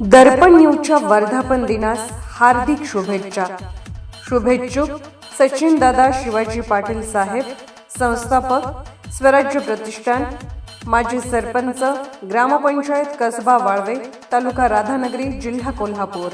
दर्पण न्यूजच्या वर्धापन दिनास हार्दिक शुभेच्छा. शुभेच्छुक सचिन दादा शिवाजी पाटील साहेब संस्थापक स्वराज्य प्रतिष्ठान माजी सरपंच ग्रामपंचायत कसबा वाळवे तालुका राधानगरी जिल्हा कोल्हापूर.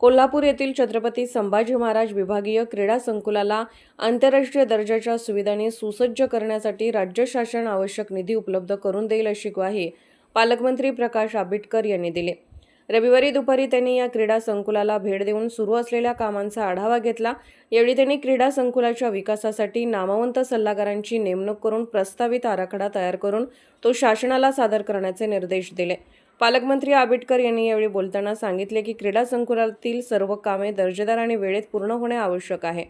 कोल्हापूर येथील छत्रपती संभाजी महाराज विभागीय क्रीडा संकुलाला आंतरराष्ट्रीय दर्जाच्या सुविधांनी सुसज्ज करण्यासाठी राज्य शासन आवश्यक निधी उपलब्ध करून देईल अशी ग्वाही पालकमंत्री प्रकाश आंबेडकर यांनी दिली. रविवारी दुपारी त्यांनी या क्रीडा संकुलाला भेट देऊन सुरू असलेल्या कामांचा आढावा घेतला. यावेळी त्यांनी क्रीडा संकुलाच्या विकासासाठी नामवंत सल्लागारांची नेमणूक करून प्रस्तावित आराखडा तयार करून तो शासनाला सादर करण्याचे निर्देश दिले. पालकमंत्री आंबेडकर यांनी यावेळी बोलताना सांगितले की क्रीडा संकुलातील सर्व कामे दर्जेदार आणि वेळेत पूर्ण होणे आवश्यक आहे.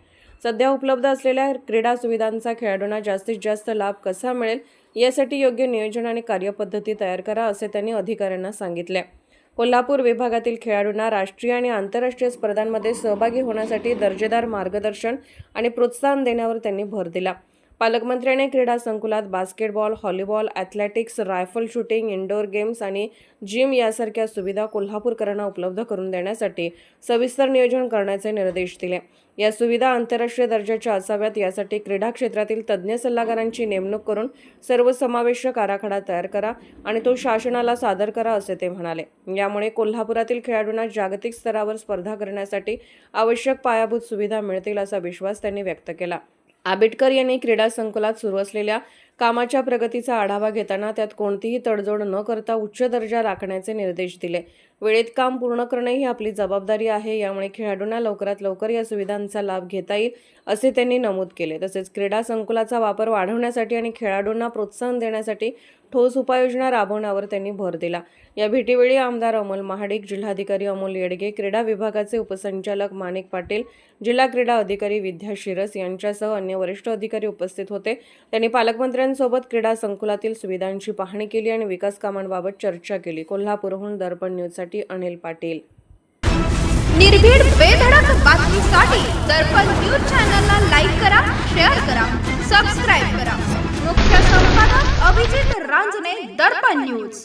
सध्या उपलब्ध असलेल्या क्रीडा सुविधांचा खेळाडूंना जास्तीत जास्त लाभ कसा मिळेल यासाठी योग्य नियोजन आणि कार्यपद्धती तयार करा असे त्यांनी अधिकाऱ्यांना सांगितले. कोल्हापूर विभागातील खेळाडूंना राष्ट्रीय आणि आंतरराष्ट्रीय स्पर्धांमध्ये सहभागी होण्यासाठी दर्जेदार मार्गदर्शन आणि प्रोत्साहन देण्यावर त्यांनी भर दिला. पालकमंत्र्यांनी क्रीडा संकुलात basketball volleyball athletics rifle shooting indoor games आणि जिम यासारख्या सुविधा कोल्हापूरकरांना उपलब्ध करून देण्यासाठी सविस्तर नियोजन करण्याचे निर्देश दिले. या सुविधा आंतरराष्ट्रीय दर्जाच्या असाव्यात यासाठी क्रीडा क्षेत्रातील तज्ज्ञ सल्लागारांची नेमणूक करून सर्वसमावेशक आराखडा तयार करा आणि तो शासनाला सादर करा असे ते म्हणाले. यामुळे कोल्हापुरातील खेळाडूंना जागतिक स्तरावर स्पर्धा करण्यासाठी आवश्यक पायाभूत सुविधा मिळतील असा विश्वास त्यांनी व्यक्त केला. आंबेडकर यांनी क्रीडा संकुलात सुरू असलेल्या कामाच्या प्रगतीचा आढावा घेताना त्यात कोणतीही तडजोड न करता उच्च दर्जा राखण्याचे निर्देश दिले. वेळेत काम पूर्ण करणे ही आपली जबाबदारी आहे यामुळे खेळाडूंना लवकरात लवकर या सुविधांचा लाभ घेता येईल असे त्यांनी नमूद केले. तसेच क्रीडा संकुलाचा वापर वाढवण्यासाठी आणि खेळाडूंना प्रोत्साहन देण्यासाठी ठोस उपाययोजना राबवण्यावर त्यांनी भर दिला. या भेटीवेळी आमदार अमोल महाडिक जिल्हाधिकारी अमोल येडगे क्रीडा विभागाचे उपसंचालक माणिक पाटील जिल्हा क्रीडा अधिकारी विद्या शिरस यांच्यासह अन्य वरिष्ठ अधिकारी उपस्थित होते. त्यांनी पालकमंत्र्यांसोबत क्रीडा संकुलातील सुविधांची पाहणी केली आणि विकास कामांबाबत चर्चा केली. कोल्हापूरहून दर्पण न्यूजसाठी अनिल पाटील. निर्भीड बेधडक बातमीसाठी दर्पण न्यूज चॅनलला लाईक करा शेअर करा सबस्क्राईब करा. मुख्य संपादक अभिजित रांजने दर्पण न्यूज.